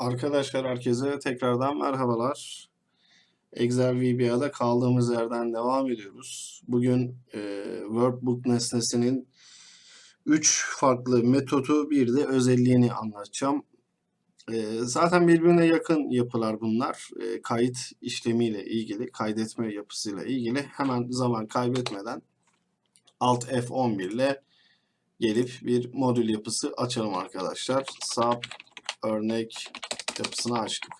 Arkadaşlar herkese tekrardan merhabalar. Excel VBA'da kaldığımız yerden devam ediyoruz. Bugün e, Workbook nesnesinin 3 farklı metodu bir de özelliğini anlatacağım. E, zaten birbirine yakın yapılar bunlar. E, kayıt işlemiyle ilgili, kaydetme yapısıyla ilgili hemen zaman kaybetmeden Alt F11 ile gelip bir modül yapısı açalım arkadaşlar. Sub örnek yapısını açtık.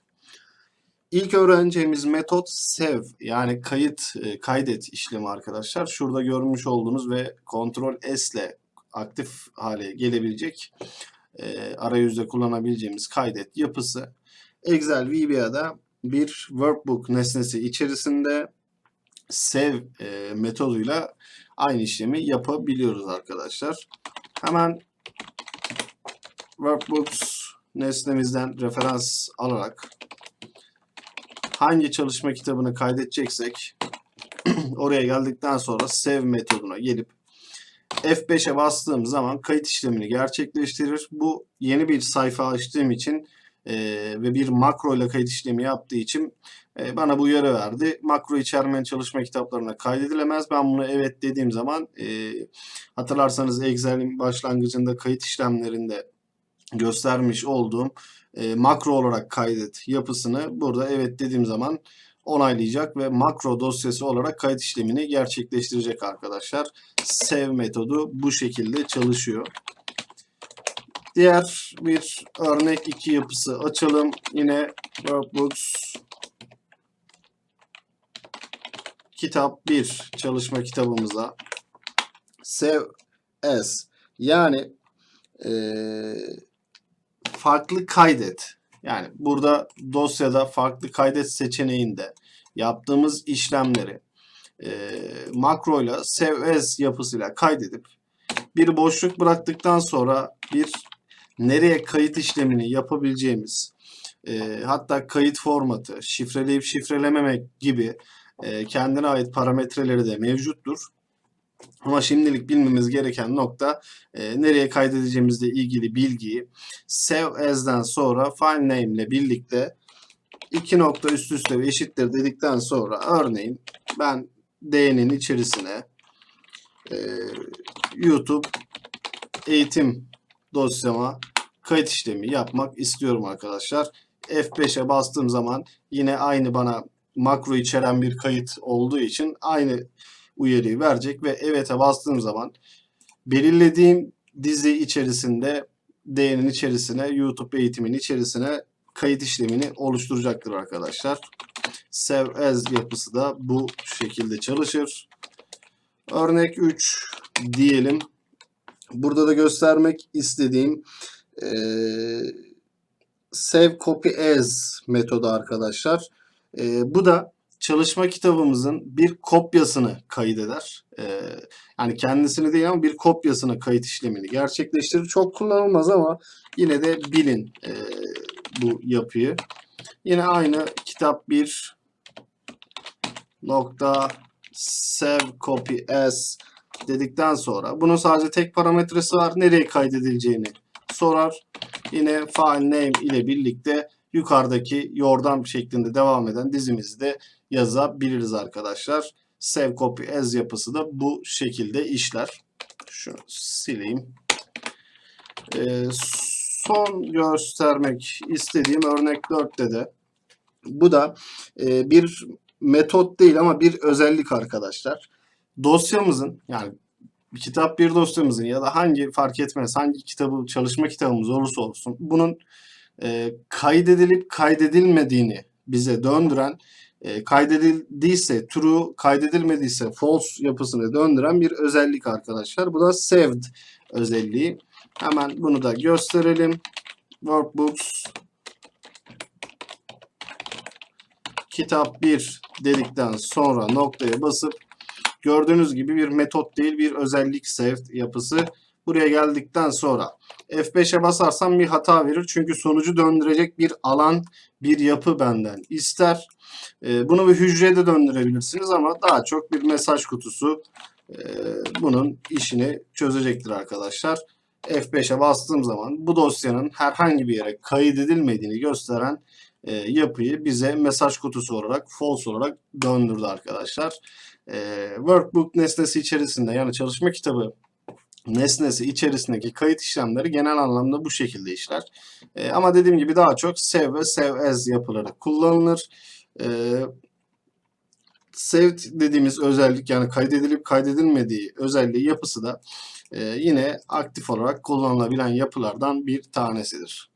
İlk öğreneceğimiz metot save yani kayıt e, kaydet işlemi arkadaşlar. Şurada görmüş olduğunuz ve Ctrl S ile aktif hale gelebilecek e, arayüzde kullanabileceğimiz kaydet yapısı. Excel VBA'da bir workbook nesnesi içerisinde save metoduyla aynı işlemi yapabiliyoruz arkadaşlar. Hemen workbooks nesnemizden referans alarak hangi çalışma kitabını kaydedeceksek oraya geldikten sonra save metoduna gelip F5'e bastığım zaman kayıt işlemini gerçekleştirir. Bu yeni bir sayfa açtığım için e, ve bir makro ile kayıt işlemi yaptığı için e, bana bu uyarı verdi. Makro içermeyen çalışma kitaplarına kaydedilemez. Ben bunu evet dediğim zaman e, hatırlarsanız Excel'in başlangıcında kayıt işlemlerinde göstermiş olduğum e, makro olarak kaydet yapısını burada evet dediğim zaman onaylayacak ve makro dosyası olarak kayıt işlemini gerçekleştirecek arkadaşlar. Save metodu bu şekilde çalışıyor. Diğer bir örnek 2 yapısı açalım. Yine Workbooks kitap 1 çalışma kitabımıza Save as yani eee farklı kaydet. Yani burada dosyada farklı kaydet seçeneğinde yaptığımız işlemleri e, makroyla save as yapısıyla kaydedip bir boşluk bıraktıktan sonra bir nereye kayıt işlemini yapabileceğimiz e, hatta kayıt formatı, şifreleyip şifrelememek gibi e, kendine ait parametreleri de mevcuttur. Ama şimdilik bilmemiz gereken nokta e, nereye kaydedeceğimizle ilgili bilgiyi save as'den sonra file name ile birlikte iki nokta üst üste ve eşittir dedikten sonra örneğin ben D'nin içerisine e, YouTube eğitim dosyama kayıt işlemi yapmak istiyorum arkadaşlar. F5'e bastığım zaman yine aynı bana makro içeren bir kayıt olduğu için aynı uyarıyı verecek ve evet'e bastığım zaman belirlediğim dizi içerisinde D'nin içerisine YouTube eğitimin içerisine kayıt işlemini oluşturacaktır arkadaşlar. Save as yapısı da bu şekilde çalışır. Örnek 3 diyelim. Burada da göstermek istediğim e, save copy as metodu arkadaşlar. E, bu da çalışma kitabımızın bir kopyasını kaydeder. Ee, yani kendisini değil ama bir kopyasını kayıt işlemini gerçekleştirir. Çok kullanılmaz ama yine de bilin e, bu yapıyı. Yine aynı kitap 1 nokta save copy as dedikten sonra bunun sadece tek parametresi var. Nereye kaydedileceğini sorar. Yine file name ile birlikte yukarıdaki yordam şeklinde devam eden dizimizi de yazabiliriz arkadaşlar. Save copy as yapısı da bu şekilde işler. Şunu sileyim. Ee, son göstermek istediğim örnek 4'te de bu da e, bir metot değil ama bir özellik arkadaşlar. Dosyamızın yani kitap bir dosyamızın ya da hangi fark etmez hangi kitabı çalışma kitabımız olursa olsun bunun e, kaydedilip kaydedilmediğini bize döndüren e, kaydedildiyse true, kaydedilmediyse false yapısını döndüren bir özellik arkadaşlar. Bu da saved özelliği. Hemen bunu da gösterelim. Workbooks kitap 1 dedikten sonra noktaya basıp gördüğünüz gibi bir metot değil bir özellik saved yapısı. Buraya geldikten sonra F5'e basarsam bir hata verir. Çünkü sonucu döndürecek bir alan, bir yapı benden ister. E, bunu bir hücreye de döndürebilirsiniz ama daha çok bir mesaj kutusu e, bunun işini çözecektir arkadaşlar. F5'e bastığım zaman bu dosyanın herhangi bir yere kaydedilmediğini gösteren e, yapıyı bize mesaj kutusu olarak false olarak döndürdü arkadaşlar. E, workbook nesnesi içerisinde yani çalışma kitabı nesnesi içerisindeki kayıt işlemleri genel anlamda bu şekilde işler. E, ama dediğim gibi daha çok save ve save as yapıları kullanılır. E, saved dediğimiz özellik yani kaydedilip kaydedilmediği özelliği yapısı da e, yine aktif olarak kullanılabilen yapılardan bir tanesidir.